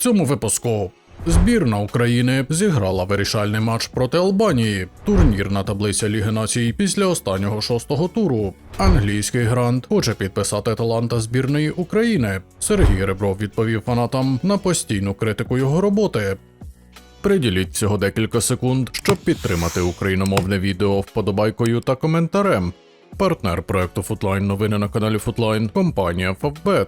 цьому випуску. Збірна України зіграла вирішальний матч проти Албанії. Турнірна таблиця Ліги Націй після останнього шостого туру. Англійський грант хоче підписати таланта збірної України. Сергій Ребров відповів фанатам на постійну критику його роботи. Приділіть всього декілька секунд, щоб підтримати україномовне відео вподобайкою та коментарем. Партнер проекту Футлайн новини на каналі Футлайн компанія Favbet.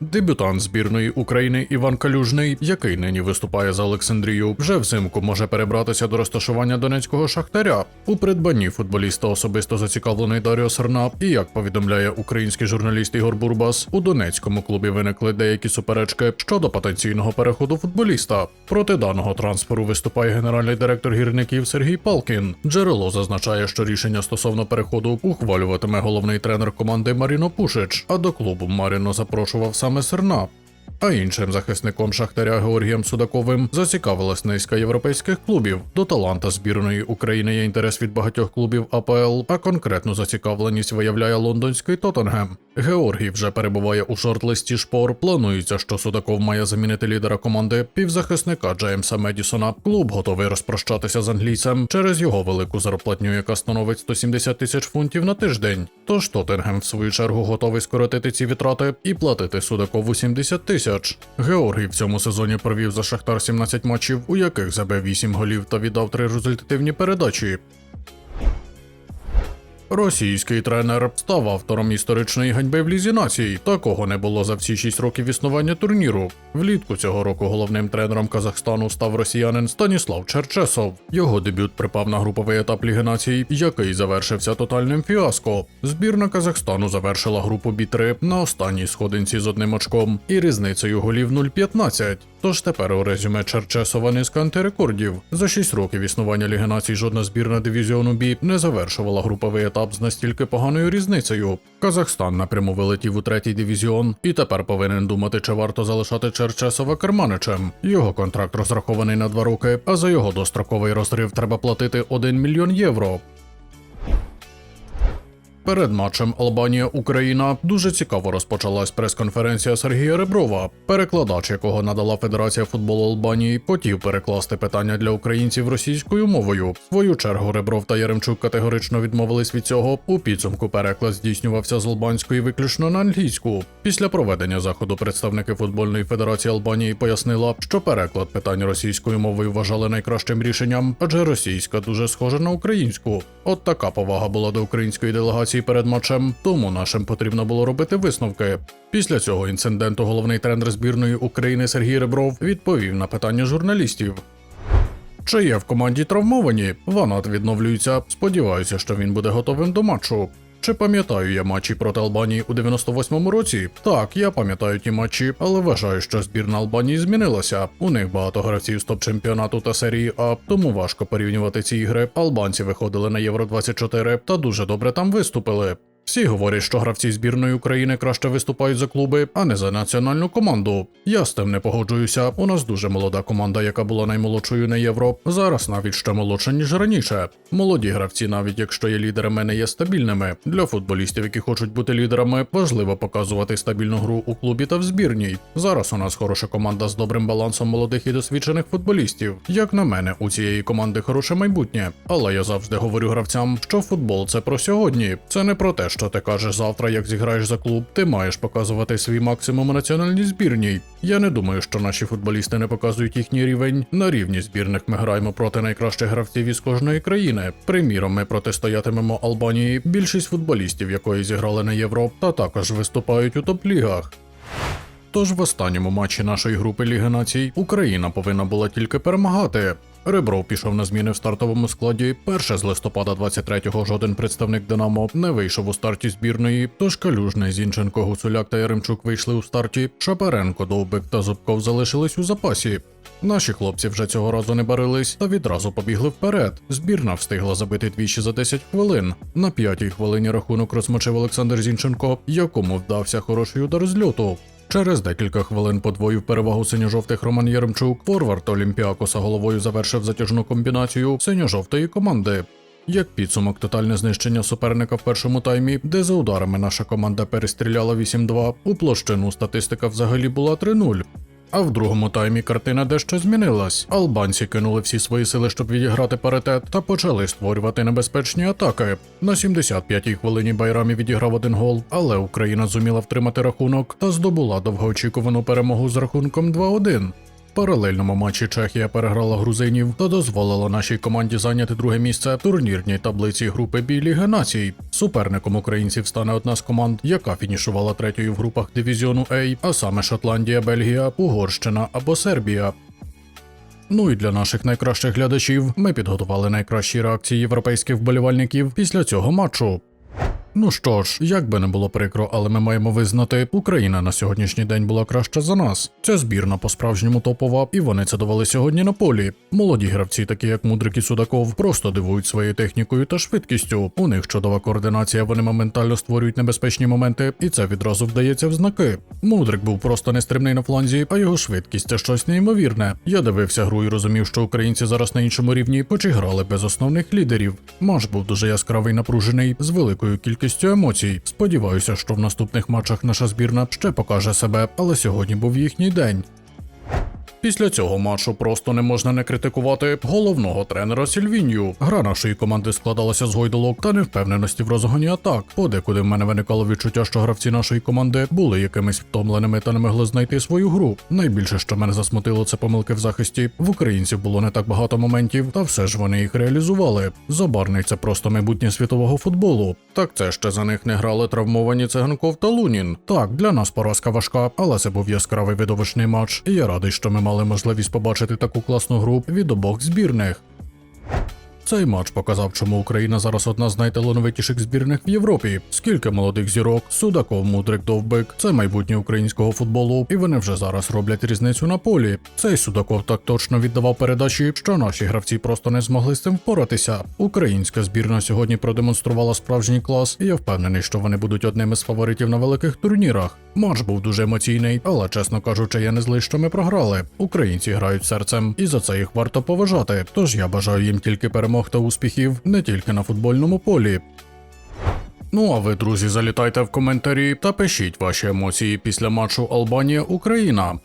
Дебютант збірної України Іван Калюжний, який нині виступає за Олександрію, вже взимку може перебратися до розташування донецького шахтаря. У придбанні футболіста особисто зацікавлений Даріо Сернап. І як повідомляє український журналіст Ігор Бурбас, у донецькому клубі виникли деякі суперечки щодо потенційного переходу футболіста. Проти даного трансферу виступає генеральний директор гірників Сергій Палкін. Джерело зазначає, що рішення стосовно переходу ухвалюватиме головний тренер команди Маріно Пушич, а до клубу Маріно запрошував саме Сернап. А іншим захисником Шахтаря Георгієм Судаковим зацікавилась низка європейських клубів. До таланта збірної України є інтерес від багатьох клубів АПЛ, а конкретну зацікавленість виявляє лондонський Тоттенгем. Георгій вже перебуває у шорт-листі шпор. Планується, що Судаков має замінити лідера команди півзахисника Джеймса Медісона. Клуб готовий розпрощатися з англійцем через його велику зарплатню, яка становить 170 тисяч фунтів на тиждень. Тож Тоттенгем в свою чергу готовий скоротити ці витрати і платити Судакову 70 тисяч. Георгій в цьому сезоні провів за Шахтар 17 матчів, у яких забив 8 голів та віддав 3 результативні передачі. Російський тренер став автором історичної ганьби в лізі націй. Такого не було за всі 6 років існування турніру. Влітку цього року головним тренером Казахстану став росіянин Станіслав Черчесов. Його дебют припав на груповий етап Ліги націй, який завершився тотальним фіаско. Збірна Казахстану завершила групу Бі-3 на останній сходинці з одним очком і різницею голів 0-15. Тож тепер у резюме Черчесова низка антирекордів. За 6 років існування Ліги націй жодна збірна дивізіону Бі не завершувала груповий етап з настільки поганою різницею. Казахстан напряму вилетів у третій дивізіон і тепер повинен думати, чи варто залишати Черчесова керманичем. Його контракт розрахований на два роки, а за його достроковий розрив треба платити 1 мільйон євро. Перед матчем Албанія-Україна дуже цікаво розпочалась прес-конференція Сергія Реброва, перекладач якого надала Федерація футболу Албанії, хотів перекласти питання для українців російською мовою. В свою чергу Ребров та Яремчук категорично відмовились від цього. У підсумку переклад здійснювався з албанської виключно на англійську. Після проведення заходу представники футбольної федерації Албанії пояснила, що переклад питань російською мовою вважали найкращим рішенням, адже російська дуже схожа на українську. От така повага була до української делегації перед матчем, тому нашим потрібно було робити висновки. Після цього інциденту головний тренер збірної України Сергій Ребров відповів на питання журналістів. Чи є в команді травмовані? Ванат відновлюється. Сподіваюся, що він буде готовим до матчу. Чи пам'ятаю я матчі проти Албанії у 98-му році? Так, я пам'ятаю ті матчі, але вважаю, що збірна Албанії змінилася. У них багато гравців з топ-чемпіонату та серії А, тому важко порівнювати ці ігри. Албанці виходили на Євро 24 та дуже добре там виступили. Всі говорять, що гравці збірної України краще виступають за клуби, а не за національну команду. Я з тим не погоджуюся. У нас дуже молода команда, яка була наймолодшою на євро. Зараз навіть ще молодша, ніж раніше. Молоді гравці, навіть якщо є лідерами, не є стабільними. Для футболістів, які хочуть бути лідерами, важливо показувати стабільну гру у клубі та в збірній. Зараз у нас хороша команда з добрим балансом молодих і досвідчених футболістів. Як на мене, у цієї команди хороше майбутнє. Але я завжди говорю гравцям, що футбол це про сьогодні. Це не про те, що ти кажеш завтра, як зіграєш за клуб, ти маєш показувати свій максимум національній збірній. Я не думаю, що наші футболісти не показують їхній рівень. На рівні збірних ми граємо проти найкращих гравців із кожної країни. Приміром, ми протистоятимемо Албанії, більшість футболістів, якої зіграли на євро, та також виступають у топ-лігах. Тож в останньому матчі нашої групи Ліги націй Україна повинна була тільки перемагати. Ребров пішов на зміни в стартовому складі. Перше з листопада 23-го жоден представник Динамо не вийшов у старті збірної. Тож Калюжний, Зінченко, Гуцуляк та Яремчук вийшли у старті. Шапаренко, Довбик та Зубков залишились у запасі. Наші хлопці вже цього разу не барились та відразу побігли вперед. Збірна встигла забити двічі за 10 хвилин. На п'ятій хвилині рахунок розмочив Олександр Зінченко, якому вдався хороший удар з льоту. Через декілька хвилин подвоїв перевагу синьо-жовтих Роман Єремчук. Форвард Олімпіакоса головою завершив затяжну комбінацію синьо-жовтої команди. Як підсумок, тотальне знищення суперника в першому таймі, де за ударами наша команда перестріляла 8-2, у площину статистика взагалі була 3-0. А в другому таймі картина дещо змінилась. Албанці кинули всі свої сили, щоб відіграти паритет, та почали створювати небезпечні атаки. На 75-й хвилині Байрамі відіграв один гол, але Україна зуміла втримати рахунок та здобула довгоочікувану перемогу з рахунком 2-1. Паралельному матчі Чехія переграла грузинів та дозволила нашій команді зайняти друге місце в турнірній таблиці групи Бі Ліги Націй. Суперником українців стане одна з команд, яка фінішувала третьою в групах дивізіону А, а саме Шотландія, Бельгія, Угорщина або Сербія. Ну і для наших найкращих глядачів ми підготували найкращі реакції європейських вболівальників після цього матчу. Ну що ж, як би не було прикро, але ми маємо визнати, Україна на сьогоднішній день була краща за нас. Ця збірна по-справжньому топова, і вони це довели сьогодні на полі. Молоді гравці, такі як Мудрик і Судаков, просто дивують своєю технікою та швидкістю. У них чудова координація, вони моментально створюють небезпечні моменти, і це відразу вдається в знаки. Мудрик був просто нестримний на фланзі, а його швидкість це щось неймовірне. Я дивився гру і розумів, що українці зараз на іншому рівні, хоч і грали без основних лідерів. Матч був дуже яскравий, напружений, з великою кількістю емоцій. Сподіваюся, що в наступних матчах наша збірна ще покаже себе, але сьогодні був їхній день. Після цього матчу просто не можна не критикувати головного тренера Сільвінью. Гра нашої команди складалася з гойдолок та невпевненості в розгоні атак. Подекуди в мене виникало відчуття, що гравці нашої команди були якимись втомленими та не могли знайти свою гру. Найбільше, що мене засмутило, це помилки в захисті. В українців було не так багато моментів, та все ж вони їх реалізували. Забарний це просто майбутнє світового футболу. Так це ще за них не грали травмовані циганков та Лунін. Так, для нас поразка важка, але це був яскравий видовищний матч. І я радий, що ми мали можливість побачити таку класну гру від обох збірних. Цей матч показав, чому Україна зараз одна з найталановитіших збірних в Європі. Скільки молодих зірок, Судаков, Мудрик, Довбик це майбутнє українського футболу, і вони вже зараз роблять різницю на полі. Цей Судаков так точно віддавав передачі, що наші гравці просто не змогли з цим впоратися. Українська збірна сьогодні продемонструвала справжній клас, і я впевнений, що вони будуть одними з фаворитів на великих турнірах. Матч був дуже емоційний, але чесно кажучи, я не злий, що ми програли. Українці грають серцем, і за це їх варто поважати. Тож я бажаю їм тільки перемог та успіхів не тільки на футбольному полі. Ну а ви, друзі, залітайте в коментарі та пишіть ваші емоції після матчу Албанія-Україна.